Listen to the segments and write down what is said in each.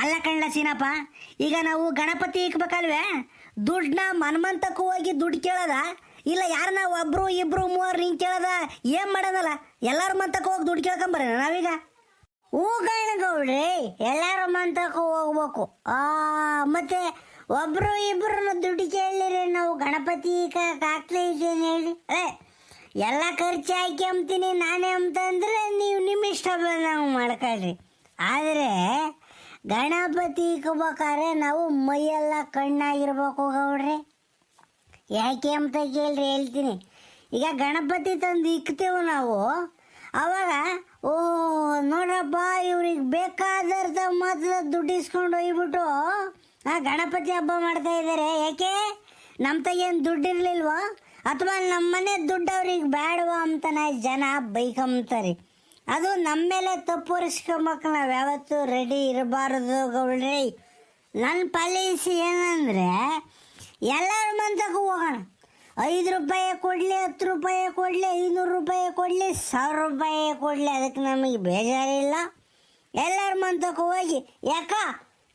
ಅಲ್ಲ ಕಣ್ಣ ಸೀನಪ್ಪ, ಈಗ ನಾವು ಗಣಪತಿ ಇಕ್ಬೇಕಲ್ವೇ? ದುಡ್ಡನ್ನ ಮನ್ಮಂತಕ್ಕೂ ಹೋಗಿ ದುಡ್ಡು ಕೇಳದ? ಇಲ್ಲ ಯಾರನ್ನ ಒಬ್ರು ಇಬ್ರು ಮೂವರು ನಿಂಗೆ ಕೇಳದ? ಏನು ಮಾಡೋದಲ್ಲ? ಎಲ್ಲರ ಮಂತಕ್ಕೆ ಹೋಗಿ ದುಡ್ಡು ಕೇಳ್ಕೊಂಬರ ನಾವೀಗ? ಹೂ ಗೌಡ್ರಿ, ಎಲ್ಲರ ಮಂತಕ್ಕೂ ಹೋಗ್ಬೇಕು. ಮತ್ತೆ ಒಬ್ರು ಇಬ್ರು ದುಡ್ಡು ಕೇಳಿರಿ ನಾವು ಗಣಪತಿ ಹಾಕ್ತಾ ಇದ್ದೇನೆ ಹೇಳಿ. ಅದೇ ಎಲ್ಲ ಖರ್ಚು ಹಾಕಿ ಅಂಬ್ತೀನಿ, ನಾನೇ ಅಂತಂದ್ರೆ ನೀವು ನಿಮ್ಮ ಇಷ್ಟ ಬಂದಂಗೆ ಮಾಡ್ಕೊಳ್ರಿ. ಆದರೆ ಗಣಪತಿ ಇಕ್ಬೇಕಾದ್ರೆ ನಾವು ಮೈಯೆಲ್ಲ ಕಣ್ಣಾಗಿರ್ಬೇಕು ಗೌಡ್ರಿ. ಯಾಕೆ ಅಂತ ಕೇಳ್ರಿ ಹೇಳ್ತೀನಿ. ಈಗ ಗಣಪತಿ ತಂದು ಇಕ್ತೇವೆ ನಾವು. ಅವಾಗ, ಓ, ನೋಡ್ರಪ್ಪ, ಇವ್ರಿಗೆ ಬೇಕಾದರ್ದ ಮಾತ್ರ ದುಡ್ಡು ಇಸ್ಕೊಂಡು ಹೋಗ್ಬಿಟ್ಟು, ಆ ಗಣಪತಿ ಹಬ್ಬ ಮಾಡ್ತಾ ಇದ್ದಾರೆ ಯಾಕೆ? ನಮ್ಮ ತಗೇನು ದುಡ್ಡು ಇರಲಿಲ್ವೋ ಅಥವಾ ನಮ್ಮ ಮನೆ ದುಡ್ಡು ಅವ್ರಿಗೆ ಬೇಡವ ಅಂತನ ಜನ ಬೈಕಂತಾರೆ. ಅದು ನಮ್ಮ ಮೇಲೆ ತಪ್ಪು ಹೊರಿಸ್ಕೊಂಬೇಕು ನಾವು ಯಾವತ್ತೂ ರೆಡಿ ಇರಬಾರ್ದು ಗೌಡ್ರಿ. ನನ್ನ ಪಾಲಿಸಿ ಏನಂದರೆ, ಎಲ್ಲರ ಮಂತಕ್ಕೂ ಹೋಗೋಣ. ಐದು ರೂಪಾಯಿ ಕೊಡಲಿ, ಹತ್ತು ರೂಪಾಯಿ ಕೊಡಲಿ, ಐನೂರು ರೂಪಾಯಿ ಕೊಡಲಿ, ಸಾವಿರ ರೂಪಾಯಿ ಕೊಡಲಿ, ಅದಕ್ಕೆ ನಮಗೆ ಬೇಜಾರಿಲ್ಲ. ಎಲ್ಲರ ಮಂತಕ್ಕೂ ಹೋಗಿ, ಯಾಕ?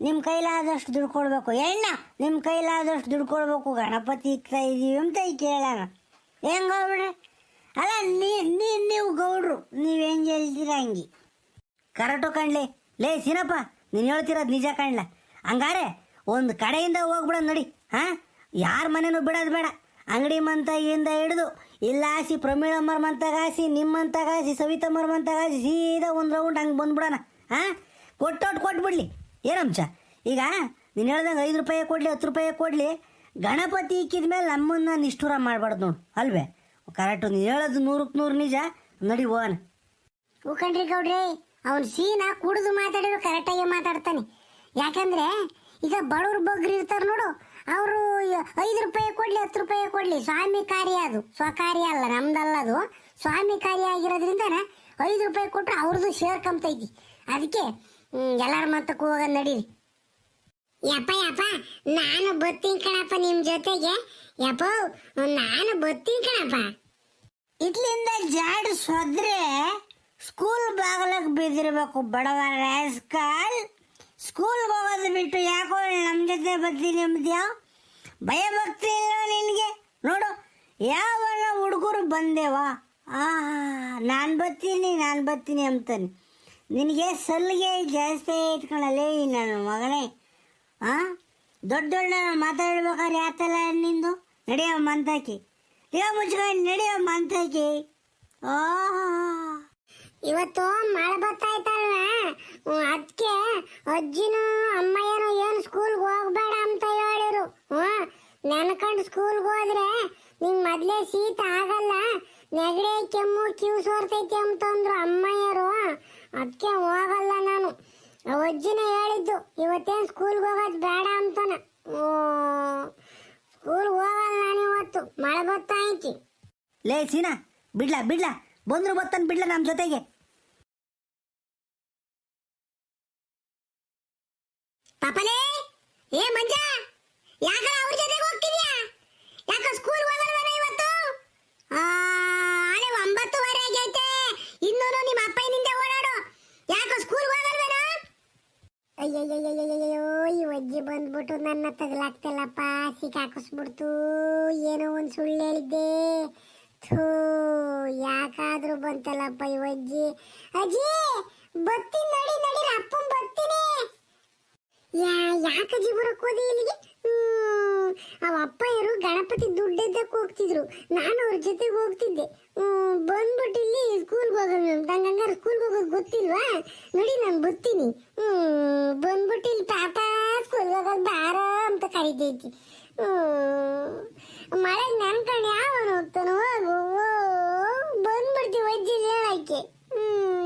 ನಿಮ್ಮ ಕೈಲಾದಷ್ಟು ದುಡ್ಡು ಕೊಡಬೇಕು. ಎಣ್ಣ ನಿಮ್ಮ ಕೈಲಾದಷ್ಟು ದುಡ್ಡು ಕೊಡಬೇಕು, ಗಣಪತಿ ಇಕ್ತಾ ಇದ್ದೀವಿ ಅಂತ ಕೇಳೋಣ. ಹೆಂಗೆ ಅಲ್ಲ, ನೀ ನೀ, ನೀವು ಗೌಡ್ರು, ನೀವು ಹೆಂಗೆ ಹೇಳ್ತೀರ ಹಂಗೆ. ಕರೆಕ್ಟು ಕಣ್ಲಿ, ಲೇ ಸೀನಪ್ಪ, ನೀನು ಹೇಳ್ತಿರೋದು ನಿಜ ಕಾಣ್ಲ. ಹಂಗಾರೆ, ಒಂದು ಕಡೆಯಿಂದ ಹೋಗ್ಬಿಡ ನೋಡಿ, ಹಾಂ? ಯಾರ ಮನೆನೂ ಬಿಡೋದು ಬೇಡ. ಅಂಗಡಿ ಮಂತಾಗಿಂದ ಹಿಡಿದು ಇಲ್ಲ ಹಾಸಿ ಪ್ರಮೀಳಮ್ಮರ ಮಂತಾಗ ಹಾಸಿ ನಿಮ್ಮಂತಾಗ ಹಾಸಿ ಸವಿತಮ್ಮರ ಮಂತಾಗ ಹಾಸಿ ಸೀದಾ ಒಂದು ರೌಂಡ್ ಹಂಗೆ ಬಂದ್ಬಿಡೋಣ, ಹಾಂ? ಕೊಟ್ಟೊಟ್ಟು ಕೊಟ್ಬಿಡ್ಲಿ ಏನಂಶ ಈಗ ನೀನು ಹೇಳ್ದಂಗೆ ಐದು ರೂಪಾಯಿ ಕೊಡಲಿ, ಹತ್ತು ರೂಪಾಯಿ ಕೊಡಲಿ, ಗಣಪತಿ ಇಕ್ಕಿದ ಮೇಲೆ ನಮ್ಮನ್ನ ನಿಷ್ಠುರ ಮಾಡಬಾರ್ದು ನೋಡು, ಅಲ್ವೇ? ಕರೆಕ್ಟು ಒಂದು ಹೇಳೋದು ನೂರಕ್ಕೆ ನೂರು ನಿಜ. ನಡಿ ಓನ್ ಹೂಕಂಡ್ರಿ ಗೌಡ್ರಿ, ಅವ್ನು ಸೀನಾ ಕುಡಿದು ಮಾತಾಡಿದ್ರು ಕರೆಕ್ಟಾಗಿ ಮಾತಾಡ್ತಾನೆ. ಯಾಕಂದ್ರೆ, ಈಗ ಬಡವ್ರ ಬಗ್ರು ಇರ್ತಾರೆ ನೋಡು, ಅವರು ಐದು ರೂಪಾಯಿ ಕೊಡ್ಲಿ, ಹತ್ತು ರೂಪಾಯಿ ಕೊಡ್ಲಿ, ಸ್ವಾಮಿ ಕಾರ್ಯ ಅದು. ಸ್ವಕಾರ್ಯ ಅಲ್ಲ, ನಮ್ದಲ್ಲ ಅದು. ಸ್ವಾಮಿ ಕಾರ್ಯ ಆಗಿರೋದ್ರಿಂದ ಐದು ರೂಪಾಯಿ ಕೊಟ್ಟರೆ ಅವ್ರದ್ದು ಕಮ್ತೈತಿ. ಅದಕ್ಕೆ ಎಲ್ಲರ ಮತ್ತಕ್ಕೆ ಹೋಗೋದು ನಡೀರಿ. ಯಪ್ಪ ಯಪ್ಪ, ನಾನು ಬರ್ತೀನಿ ಕಣಪ್ಪ ನಿಮ್ಮ ಜೊತೆಗೆ. ಯಪ್ಪ, ನಾನು ಬರ್ತೀನಿ ಕಣಪ್ಪ. ಇಟ್ಲಿಂದ ಜಾಡ್ ಸೊದ್ರೆ ಸ್ಕೂಲ್ ಬಾಗಲಕ್ಕೆ ಬಿದ್ದಿರ್ಬೇಕು ಬಡವ ರಾಸ್ಕಲ್ ಸ್ಕೂಲ್ಗೆ ಹೋಗೋದು ಬಿಟ್ಟು ಯಾಕೋ ನಮ್ಮ ಜೊತೆ ಬರ್ತೀನಿ ಅಂದ್ಯಾ ಭಯ ಭಕ್ತಿ ಇಲ್ಲ ನಿನಗೆ? ನೋಡು ಯಾವ ಹುಡುಗರು ಬಂದೇವಾ. ಆ, ನಾನು ಬರ್ತೀನಿ ನಾನು ಬರ್ತೀನಿ ಅಂತಾನೆ. ನಿನಗೆ ಸಲ್ಲಿಗೆ ಜಾಸ್ತಿ ಇಟ್ಕೊಳ್ಳಲೇ ನನ್ನ ಮಗನೇ ಆ? ದೊಡ್ಡ ಮಾತಾಡ್ಬೇಕಾದ್ರೆ ಯಾತಲ್ಲ ನಿಂದು? ನಡೆಯೋ ಮಂತಾಕಿ ಈಗ ಮುಚ್ಕೊಂಡು ನಡೆಯೋ ಮಂತಾಕಿ ಓಹೋ. ಇವತ್ತು ಮಳೆ ಬರ್ತಾಯ್ತಲ್ವ ಅದಕ್ಕೆ ಅಜ್ಜಿನೂ ಅಮ್ಮಯ್ಯನು ಏನು ಸ್ಕೂಲ್ಗೆ ಹೋಗ್ಬೇಡ ಅಂತ ಹೇಳಿರು ಹ್ಞೂ ನೆನ್ಕೊಂಡು ಸ್ಕೂಲ್ಗೆ ಹೋದ್ರೆ ನಿಂಗೆ ಮೊದಲೇ ಶೀತ ಆಗಲ್ಲ. ನೆಗಡಿ ಕೆಮ್ಮು ಕಿವು ಸೋರ್ತೈತಿ ಅಂತಂದ್ರು ಅಮ್ಮಯ್ಯರು. ಅದಕ್ಕೆ ಹೋಗಲ್ಲ ನಾನು. ಆ ಅಜ್ಜಿನ ಹೇಳಿದ್ದು ಇವತ್ತೇನು ಸ್ಕೂಲ್ಗೆ ಹೋಗೋದು ಬೇಡ ಅಂತಾನ. ಸ್ಕೂಲ್ಗೆ ಹೋಗಲ್ಲ ನಾನು ಇವತ್ತು. ಮಳೆ ಐತಿ. ಲೇ ಸೀನಾ ಬಿಡ್ಲಾ ಬಿಡ್ಲಾ. ಬಂದ್ರು ಬತ್ತನ್ ಬಿಡ್ಲಾ ನಮ್ಮ ಜೊತೆಗೆ. ಪಾಪಲೇ ಏ ಮಂಜ ಯಾಕ ಅವ್ರ ಜೊತೆಗೆ ಹೋಗ್ತಿದ್ಯಾ? ಯಾಕ ಸ್ಕೂಲ್ ಹೋಗಲ್ವೇನ ಇವತ್ತು? ಆ, ಆಳೆ ಒಂಬತ್ತುವರೆ ಆಗೈತೆ ಇನ್ನೂ ನಿಮ್ಮ ಅಪ್ಪನಿಂದ ಓಡಾಡು ಯಾಕ ಸ್ಕೂಲ್ ಹೋಗಲ್ವೇನ ಈ ಬಂದ್ಬಿಟ್ಟು ನನ್ನ ತಗಲಾಗ್ತಲ್ಲಪ್ಪ ಸಿಕ್ಕಾಕಿಸ್ಬಿಡ್ತು ಏನೋ ಒಂದು ಸುಳ್ಳು ಹೇಳಿದ್ದೆ ಥೂ ಯಾಕಾದ್ರೂ ಬಂತಲ್ಲಪ್ಪ ಈ ಅಜ್ಜಿ ಅಜ್ಜಿ ಬತ್ತೀನಿ ನಡಿ ನೋಡಿ ಅಪ್ಪನ ಬರ್ತೀನಿ ಯಾ ಯಾಕಜ್ಜಿ ಬರಕ್ ಹೋದೆ ಇಲ್ಲಿಗೆ ಅವ ಅಪ್ಪ ಅಪ್ಪಯ್ಯರು ಗಣಪತಿ ದುಡ್ಡೆದ್ದಕ್ಕೆ ಹೋಗ್ತಿದ್ರು ನಾನು ಅವ್ರ ಜೊತೆಗೆ ಹೋಗ್ತಿದ್ದೆ ಹ್ಮ್, ಬಂದ್ಬಿಟ್ಟು ಇಲ್ಲಿ ಸ್ಕೂಲ್ಗೆ ಹೋಗೋದು ನಂಗೆ ಹಂಗಾರೆ ಸ್ಕೂಲ್ಗೆ ಹೋಗೋದು ಗೊತ್ತಿಲ್ವಾ ನೋಡಿ ನಾನು ಬರ್ತೀನಿ ಹ್ಮ್, ಬಂದ್ಬಿಟ್ಟು ಇಲ್ಲಿ ಪಾಪ ಸ್ಕೂಲ್ ಬಾರ ಅಂತ ಕರಿತೈತಿ. ಮಳೆ ನೆನ್ಕೊಂಡು ಯಾವನು ಹೋಗ್ತಾನೋ, ಹೋಗು ಬಂದ್ಬಿಡ್ತೀವಿ ಅಜ್ಜಿ ಹೇಳಕ್ಕೆ.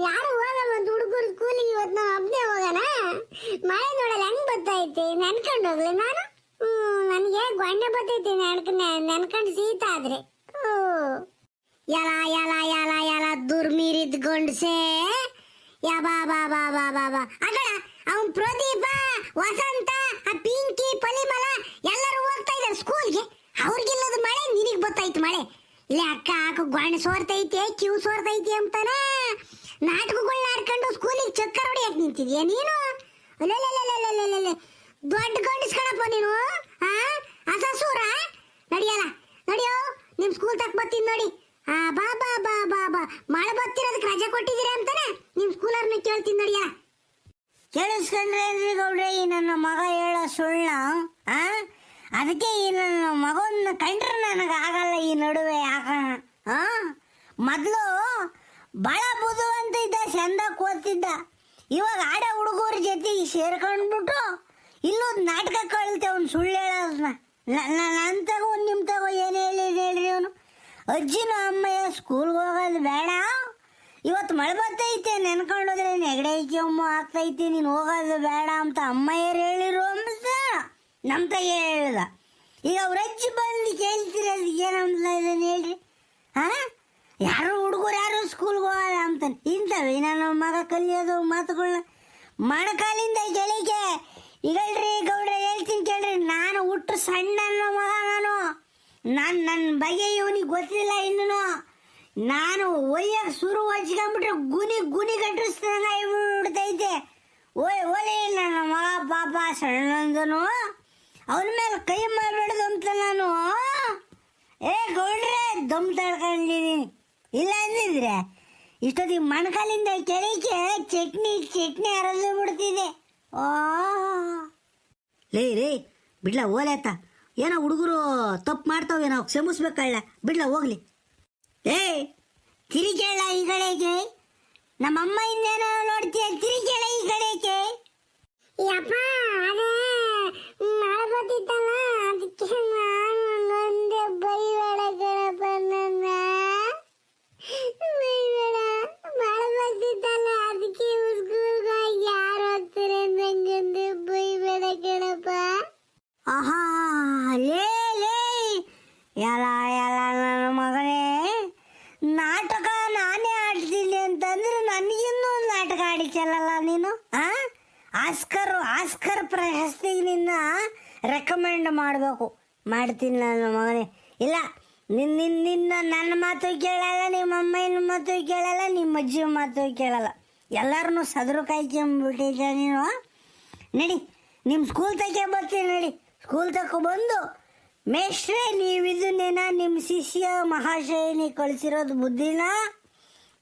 ಯಾರು ಹೋಗಲ್ಲ ಒಂದು ಹುಡುಗರು ಸ್ಕೂಲಿಗೆ ಇವತ್ತು ನಾವು ಒಬ್ಬನೇ ಹೋಗೋಣ? ಮಳೆ ನೋಡಲ್ಲ, ಹೆಂಗ್ ಬರ್ತೈತೆ ನೆನ್ಕೊಂಡು ಹೋಗ್ಲಿ ನಾನು? ನನಗೆ ಗೊಂಡೆ ಬರ್ತೈತಿ ನೆನ್ಕ ನೆನ್ಕೊಂಡು ಶೀತ ಆದ್ರೆ. ಯಲ ಯಲ ಯಲ ಯಲ, ದುರ್ಮೀರಿದ್ ಗೊಂಡ್ಸೆ. ಯಾ ಬಾ ಬಾ ಬಾ ಬಾ ಬಾ ಬಾ. ಅಗಳ ಅವನ್ ಪ್ರದೀಪ, ವಸಂತ, ಆ ಪಿಂಕಿ, ಪಲಿಮಲ ಎಲ್ಲರೂ ಹೋಗ್ತಾ ಇದ್ದಾರೆ ಸ್ಕೂಲ್ಗೆ ಅವ್ರಿಗಿಲ್ಲದ ಮಳೆ ನಿನಗೆ ಬರ್ತೈತಿ ಮಳೆ. ಇಲ್ಲಿ ಅಕ್ಕ ಹಾಕು ಗೊಂಡೆ ಸೋರ್ತೈತೆ ಕಿವು ಸೋರ್ತೈತಿ ಅಂತಾನೆ. ನಾಟಕಗಳನ್ನ ಆಡ್ಕೊಂಡು ಸ್ಕೂಲಿಗೆ ಚಕ್ಕರ್ ಹೊಡಿಯಕ್ ನಿಂತಿದ್ಯಾ ನೀನು? ದೊಡ್ಡ ಗಂಡಿಸ್ಕಣಪ್ಪ ನೀನು, ಆ? ನಡಿಯಲ್ಲ, ನಡಿಯೋ, ನಿಮ್ ಸ್ಕೂಲ್ ತಕ್ ಬರ್ತೀನಿ ನೋಡಿ. ಆ, ಬಾ ಬಾ ಬಾ ಬಾ ಬಾ. ಮಳೆ ಬರ್ತಿರೋದಕ್ಕೆ ರಜೆ ಕೊಟ್ಟಿದ್ದೀರಾ ಅಂತಾನೆ? ನಿಮ್ ಸ್ಕೂಲರ್ನ ಕೇಳ್ತೀನಿ ನಡಿಯಲ್ಲ. ಕೇಳಿಸ್ಕೊಂಡ್ರೆ ಏನ್ರಿ ಗೌಡ್ರೆ, ಈ ನನ್ನ ಮಗ ಹೇಳೋ ಸುಳ್ಳ, ಆ? ಅದಕ್ಕೆ ಈ ನನ್ನ ಮಗನ ಕಂಡ್ರೆ ನನಗೆ ಆಗಲ್ಲ ಈ ನಡುವೆ ಆಗ ಆ? ಮೊದಲು ಭಾಳ ಬುದ್ಧಿವಂತ ಇದ್ದ ಚಂದ ಕೂತಿದ್ದ ಇವಾಗ ಆಡ ಹುಡುಗರ ಜೊತೆಗೆ ಸೇರ್ಕೊಂಡ್ಬಿಟ್ಟು ಇಲ್ಲೊಂದು ನಾಟಕ ಕಳಿತೆ ಅವ್ನು ಸುಳ್ಳು ಹೇಳೋದನ್ನ ನನ್ನ ತಗೋ ನಿಮ್ಮ ತಗೋ ಏನು ಹೇಳಿದ ಹೇಳ್ರಿ ಅವನು? ಅಜ್ಜಿನ ಅಮ್ಮಯ್ಯ ಸ್ಕೂಲ್ಗೆ ಹೋಗೋದು ಬೇಡ. ಇವತ್ತು ಮಳೆ ಬರ್ತೈತೆ, ನೆನ್ಕೊಂಡೋದ್ರೆ ನೆಗಡೆ ಕೆಮ್ಮು ಆಗ್ತೈತಿ, ನೀನು ಹೋಗೋದು ಬೇಡ ಅಂತ ಅಮ್ಮಯ್ಯರು ಹೇಳಿರು ಅಂತ ನಮ್ಮ ತಾಯಿ ಹೇಳ್ದ. ಈಗ ಅವ್ರ ಅಜ್ಜಿ ಬಂದು ಕೇಳ್ತೀರ ಏನಂತ ಇದನ್ನ ಹೇಳ್ರಿ? ಹಾ ಯಾರು ಹುಡುಗರು ಯಾರು ಸ್ಕೂಲ್ಗೆ ಹೋಗಲ್ಲ ಅಂತಾನೆ. ಇಂಥವೆ ನನ್ನ ಮಗ ಕಲಿಯೋದು ಮಾತುಗಳನ್ನ. ಮಣಕಾಲಿಂದ ಗೆಳಿಗೆ ಈಗಲ್ರಿ ಗೌಡ್ರ ಹೇಳ್ತೀನಿ ಕೇಳ್ರಿ, ನಾನು ಹುಟ್ಟು ಸಣ್ಣ ಮಗ ನಾನು. ನಾನು ನನ್ನ ಬಗ್ಗೆ ಇವನಿಗೆ ಗೊತ್ತಿಲ್ಲ ಇನ್ನೂ ನಾನು ಒಯ್ಯಕ್ಕೆ ಸುರು ಹಚ್ಕೊಂಡ್ಬಿಟ್ರೆ ಗುನಿ ಗುನಿ ಕಟ್ಟಿಸ್ತೈತೆ ಬಿಡ್ತೈತೆ ಓಯ್, ಓಲಿ ನನ್ನ ಮಗ ಪಾಪ ಸಣ್ಣಂದನು. ಅವನ ಮೇಲೆ ಕೈ ಮಾಡಬೇಡ್ದು ಅಂತ ನಾನು. ಏ, ಗೌಡ್ರೆ, ದಮ್ ತಡ್ಕೊಂಡಿದ್ದೀನಿ ಇಲ್ಲ ಅಂದಿದ್ರೆ ಇಷ್ಟೊತ್ತಿಗೆ ಮಣಕಾಲಿಂದ ಕೆಳಕ್ಕೆ ಚಟ್ನಿ ಚಟ್ನಿ ಅರದು ಬಿಡ್ತಿದೆ ಓ ಲೇ ರೇ ಬಿಡ್ಲ ಓಲೇತ ಏನೋ ಹುಡುಗರು ತಪ್ಪು ಮಾಡ್ತಾವೇನೋ ಕ್ಷಮಿಸ್ಬೇಕಲ್ಲ ಬಿಡ್ಲ, ಹೋಗ್ಲಿ. ಏ ತಿರುಗೇಳ ಈ ಕಡೆಗೆ ನಮ್ಮಮ್ಮ ಇನ್ನೇನೋ ನೋಡ್ತೀಯ ತಿರುಗೇಳ ಈ ಕಡೆಗೆ ಯಪ್ಪ ಅದೇ ಮಳೆ ಬರ್ತಿತ್ತಲ್ಲ ಅದಕ್ಕೆ ನಾನು ನೊಂದೆ ಬೈಬೇಡ ಕಣಪ್ಪ ನನ್ನ ಬೈಬೇಡ ಮಳೆ ಬರ್ತಿತ್ತಲ್ಲ ಅದಕ್ಕೆ ಸ್ಕೂಲ್ಗೆ ಹೋಗಿ ಯಾರು ಹೋಗ್ತಾರೆ ನಂಗಂದು ಬೈಬೇಡ ಕಣಪ್ಪ ಆಹಾ ಲೇ ಲೇ ಎಲ್ಲ ಎಲ್ಲ ನನ್ನ ಮಗನೇ ನಾಟಕ ನಾನೇ ಆಡ್ತೀನಿ ಅಂತಂದ್ರೆ ನನಗಿನ್ನೂ ಒಂದು ನಾಟಕ ಆಡಿಸಲ್ಲ ನೀನು ಆ ಆಸ್ಕರ್ ಆಸ್ಕರ್ ಪ್ರಶಸ್ತಿಗೆ ನಿನ್ನ ರೆಕಮೆಂಡ್ ಮಾಡಬೇಕು. ಮಾಡ್ತೀನಿ ನನ್ನ ಮಗನೇ. ಇಲ್ಲ ನಿನ್ನ ನಿನ್ನ ನಿನ್ನ ಮಾತು ಕೇಳಲ್ಲ, ನಿಮ್ಮ ಅಮ್ಮನ ಮಾತು ಕೇಳಲ್ಲ, ನಿಮ್ಮ ಅಜ್ಜಿ ಮಾತು ಕೇಳಲ್ಲ. ಎಲ್ಲರೂ ಸದರು ಕಾಯ್ಕೊಂಬಿಟ್ಟಿದ್ದ ನೀನು ನಡಿ ನಿಮ್ಮ ಸ್ಕೂಲ್ ತಕ್ಕೆ ಬರ್ತೀನಿ ನಡಿ. ಸ್ಕೂಲ್ ತಕ ಬಂದು ಮೇಷ್ಟ್ರೆ, ನೀವಿದನ್ನೇನ ನಿಮ್ಮ ಶಿಷ್ಯ ಮಹಾಶಯನಿ ಕಳಿಸಿರೋದು ಬುದ್ಧಿನ?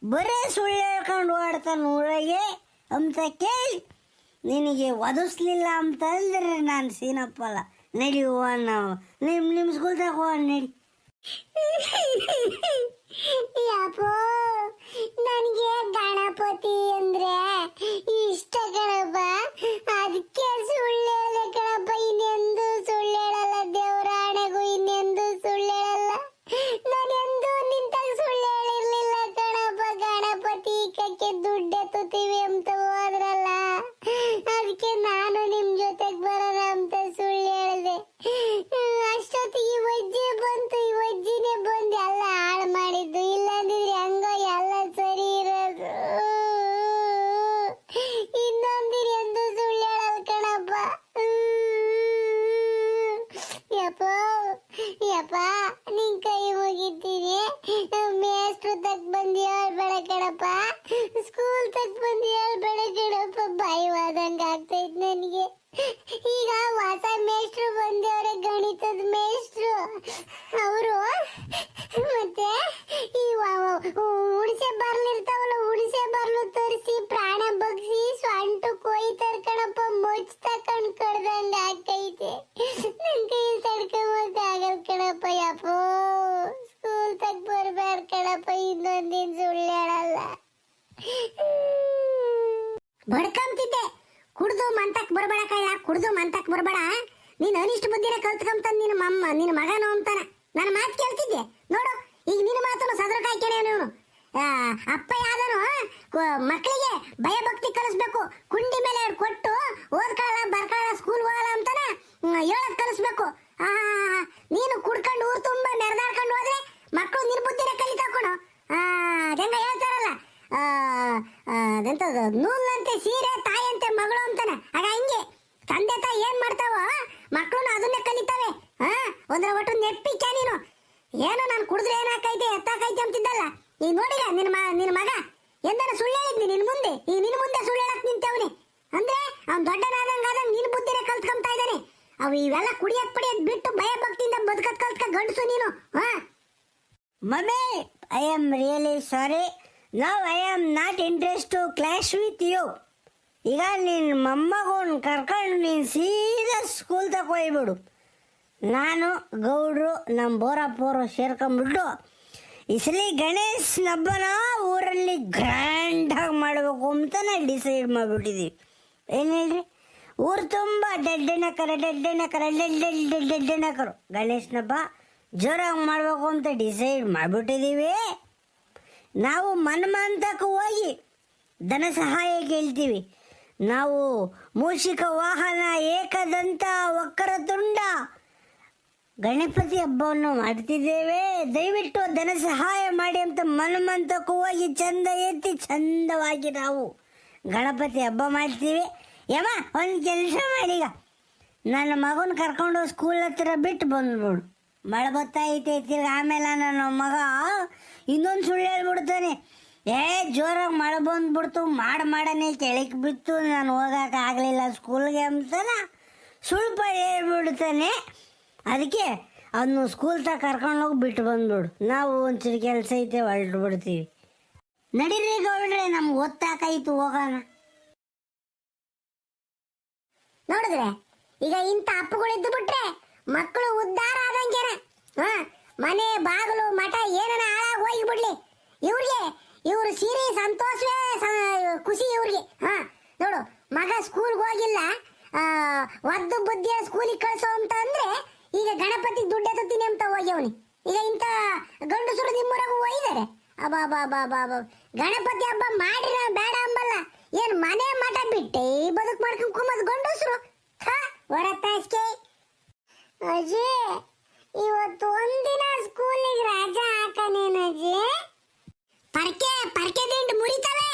ಬರೇ ಸುಳ್ಳು ಹೇಳ್ಕೊಂಡು ಓಡ್ತಾನೆ ಊರಾಗೆ ಅಂತ ಕೇಳಿ ನಿನಗೆ ಒದಿಸ್ಲಿಲ್ಲ ಅಂತಂದ್ರೆ ನಾನು ಸೀನಪ್ಪಲ್ಲ ನಡಿ ಹೋಗೋಣ ನಾವು. ನಿಮ್ಮ ನಿಮ್ಮ ಸ್ಕೂಲ್ ತಕ ಹೋಗೋಣ ನಡಿ. ನನಗೆ ಗಣಪತಿ ಅಂದ್ರೆ ಇಷ್ಟ ಕಣಪ್ಪ. ಅದಕ್ಕೆ ಸುಳ್ಳು ಅವರು, ಮತ್ತೆ ಈ ಹುಣಸೆ ಬರ್ಲಿರ್ತಾವಲ್ಲ ಹುಣಸೆ ಬರ್ಲು ತರಿಸಿ ಪ್ರಾಣ ಬಗ್ಸಿ ಸ್ವಂಟು ಕೋಯಿ ತರ್ಕಣಪ್ಪ ಮುಚ್ಚ ತಕೊಂಡ್ ಕಡ್ದಂಗ ಆಗ್ತೈತೆ. ನನ್ ಕೈಯಲ್ಲಿ ತಡ್ಕೊಂಬಕ್ ಆಗಲ್ ಕಣಪ್ಪ, ಯಪ್ಪೋ. ಸ್ಕೂಲ್ ತಕ್ ಬರ್ಬಾರ್ ಕಣಪ್ಪ ಇನ್ನೊಂದಿನ ಸುಳ್ಳು ಹೇಳಲ್ಲ ಬಡ್ಕಂತಿದ್ದೆ ಕುಡ್ದು ಮಂತಕ್ ಬರ್ಬೇಡ ಕಳ್ಳ ಕುಡ್ದು ಮಂತಕ್ ಬರ್ಬೇಡ. ನೀನ್ ಅನಿಷ್ಟ ಬುದ್ಧಿನ ಕಲ್ತ್ಕೊಂತ ನಿನ್ನ ಮಮ್ಮ ನಿನ್ನ ಮಗನು ಅಂತಾನ. ನನ್ನ ಮಾತು ಕೇಳ್ತಿದ್ದೆ. ನೋಡು, ಈಗ ನಿನ್ನ ಮಾತನ್ನು ಸದ್ರ ಕಾಯ್ಕೇನೆ ಇವನು ಅಪ್ಪ ಯಾವ್ದನು ಮಕ್ಕಳಿಗೆ ಭಯ ಭಕ್ತಿ ಕಲಿಸ್ಬೇಕು. ಕುಂಡಿ ಮೇಲೆ ಕೊಟ್ಟು ಓದ್ಕೊಳ್ಳ ಬರ್ಕೊಳ್ಳ ಸ್ಕೂಲ್ ಹೋಗಲ್ಲ ಅಂತಾನ ಹೇಳಕ್ ಕಲಿಸ್ಬೇಕು. ನೀನು ಕುಡ್ಕೊಂಡು ಊರು ತುಂಬಾ ನೆರೆದಾಡ್ಕೊಂಡು ಹೋದ್ರೆ ಮಕ್ಕಳು ನಿರ್ಬುದ್ಧಿನ ಕಲಿತಾಕೋಣ ಹೆಂಗ ಹೇಳ್ತಾರಲ್ಲ? ಅದೆಂತದು? ನೂಲಂತೆ ಸೀರೆ ತಾಯಂತೆ ಮಗಳು ಅಂತಾನೆ ಆಗ ಹಿಂಗೆ ತಂದೆ ತಾಯಿ ಏನ್ ಮಾಡ್ತಾವೋ ಮಕ್ಕಳು ಅದನ್ನೇ ಕಲಿತಾವೆ ಹಾ ಒಂದ್ರ ಒಟ್ಟು ನೆಪ್ಪಿಕ್ಕ ನೀನು ಏನೋ ನಾನು ಕುಡಿದ್ರೆ ಏನಾಕೈತೆ ಎತ್ತಾಕೈತೆ ಅಂತಿದ್ದಲ್ಲ ಈಗ ನೋಡಿಲ್ಲ ನಿನ್ನ ಮ ನಿನ್ನ ಮಗ ಎಂದನ ಸುಳ್ಳು ಹೇಳಿದ್ನಿ ನಿನ್ ಮುಂದೆ ಈಗ ನಿನ್ ಮುಂದೆ ಸುಳ್ಳು ಹೇಳಕ್ ನಿಂತವನೆ ಅಂದ್ರೆ ಅವ್ನ್ ದೊಡ್ಡನಾದಂಗಾದ ನೀನು ನಿನ್ ಬುದ್ಧಿನೇ ಕಲ್ತ್ಕೊಂತ ಇದ್ದಾನೆ ಅವು ಇವೆಲ್ಲ ಕುಡಿಯಕ್ ಪಡಿಯಕ್ ಬಿಟ್ಟು ಭಯ ಭಕ್ತಿಯಿಂದ ಬದುಕತ್ ಕಲ್ತ್ಕ ಗಂಡಸು ನೀನು, ಹಾ? Mummy I am really sorry now I am not interest to clash with you ಈಗ ನಿನ್ನ ಮಮ್ಮಗೂನ್ ಕರ್ಕೊಂಡು ನೀನು ಸೀದಾ ಸ್ಕೂಲ್ ತಗೊಯ್ಬಿಡು ನಾನು, ಗೌಡ್ರು ನಮ್ಮ ಬೋರಪ್ಪವರು ಸೇರ್ಕೊಂಡ್ಬಿಟ್ಟು ಇಸಲಿ ಸಲ ಗಣೇಶ್ ಹಬ್ಬನ ಊರಲ್ಲಿ ಗ್ರ್ಯಾಂಡಾಗಿ ಮಾಡಬೇಕು ಅಂತಲೇ ಡಿಸೈಡ್ ಮಾಡಿಬಿಟ್ಟಿದ್ದೀವಿ ಏನು ಹೇಳ್ರಿ? ಊರು ತುಂಬ ಡೆಡ್ಡೆನ ಕರ ಡೆಡ್ಡೆನ ಕರ ಡೆಡ್ ಡೆಡ್ ಡೆಡ್ಡೆನ ಕರು ಗಣೇಶನ ಹಬ್ಬ ಜೋರಾಗಿ ಮಾಡಬೇಕು ಅಂತ ಡಿಸೈಡ್ ಮಾಡಿಬಿಟ್ಟಿದ್ದೀವಿ ನಾವು ಮನ್ಮಂತಕ್ಕೆ ಹೋಗಿ ಧನ ಸಹಾಯ ಕೇಳ್ತೀವಿ. ನಾವು ಮೂಷಿಕ ವಾಹನ, ಏಕದಂತ ಒಕ್ಕರ ತುಂಡ ಗಣಪತಿ ಹಬ್ಬವನ್ನು ಮಾಡ್ತಿದ್ದೇವೆ. ದಯವಿಟ್ಟು ಧನ ಸಹಾಯ ಮಾಡಿ ಅಂತ ಮನ್ಮಂತಕ್ಕೆ ಹೋಗಿ ಚಂದ ಎತ್ತಿ ಚಂದವಾಗಿ ನಾವು ಗಣಪತಿ ಹಬ್ಬ ಮಾಡ್ತೀವಿ. ಯಮ್ಮ, ಒಂದು ಕೆಲಸ ಮಾಡೀಗ ನನ್ನ ಮಗನ ಕರ್ಕೊಂಡು ಸ್ಕೂಲ್ ಹತ್ತಿರ ಬಿಟ್ಟು ಬಂದ್ಬಿಡು. ಮಳೆ ಬತ್ತೈತೆ ತಿರ್ಗಿ ಆಮೇಲೆ ನನ್ನ ಮಗ ಇನ್ನೊಂದು ಸುಳ್ಳು ಹೇಳ್ಬಿಡ್ತಾನೆ. ಏ, ಜೋರಾಗಿ ಮಳೆ ಬಂದ್ಬಿಡ್ತು, ಮಾಡಿ ಮಾಡನೆ ಕೆಳಕ್ಕೆ ಬಿತ್ತು, ನಾನು ಹೋಗಕ್ಕೆ ಆಗಲಿಲ್ಲ ಸ್ಕೂಲ್ಗೆ ಅಂತಲ್ಲ ಸುಳ್ಳು ಹೇಳ್ಬಿಡ್ತಾನೆ. ಅದಕ್ಕೆ ಅವನು ಸ್ಕೂಲ್ ತ ಕರ್ಕೊಂಡೋಗಿ ಬಿಟ್ಟು ಬಂದ್ಬಿಡು. ನಾವು ಒಂಚೂರು ಕೆಲಸ ಐತೆ, ಹೊರಟು ಬಿಡ್ತೀವಿ. ನಡೀರಿ ಗೌಡ್ರೆ, ನಮ್ಗೆ ಗೊತ್ತಾಕಾಯ್ತು ಹೋಗೋಣ. ನೋಡಿದ್ರೆ, ಈಗ ಇಂಥ ಅಪ್ಪುಗಳಿದ್ದು ಬಿಟ್ರೆ ಮಕ್ಕಳು ಉದ್ಧಾರ ಆದಂಗೆನ. ಹಾ, ಮನೆ, ಬಾಗಿಲು, ಮಠ ಏನನ ಹಾಳಾಗಿ ಹೋಗಿ ಬಿಡ್ಲಿ. ಇವ್ರಿಗೆ, ಇವ್ರು ಸೀರೆ ಸಂತೋಷವೇ ಖುಷಿ ಇವ್ರಿಗೆ. ಹಾ, ನೋಡು, ಮಗ ಸ್ಕೂಲ್ಗೆ ಹೋಗಿಲ್ಲ ಒದ್ದು ಬುದ್ಧಿಯ ಸ್ಕೂಲಿಗೆ ಕಳಿಸೋ ಅಂತ ಅಂದ್ರೆ ಈಗ ಗಣಪತಿ ದುಡ್ಡೆ ಎತ್ತುತ್ತೀನಿ ಅಂತ ಹೋಗ್ಯವನಿ. ಈಗ ಇಂಥ ಗಂಡಸರು ನಿಮ್ಮೂರಾಗೂ ಒಯ್ದಾರೆ. ಅಬಾ ಬಾ ಬಾ ಬಾ ಬಾ ಗಣಪತಿ ಹಬ್ಬ ಮಾಡಿರ ಬೇಡ ಅಂಬಲ್ಲ. ಏನ್ ಮನೆ ಮಠ ಬಿಟ್ಟೆ ಬದುಕು ಮಾಡ್ಕೊಂಡ್ ಕುಮ್ಮದ್ ಗಂಡಸ್ರು? ಹೊರತಾಸ್ಕೆ ಅಜಿ ಇವತ್ತು ಒಂದಿನ ಸ್ಕೂಲಿಗೆ ರಜಾ ಹಾಕನೇನಜಿ ಪರ್ಕೆ ಪರ್ಕೆ ದಿಂಡ್ ಮುರಿತವೆ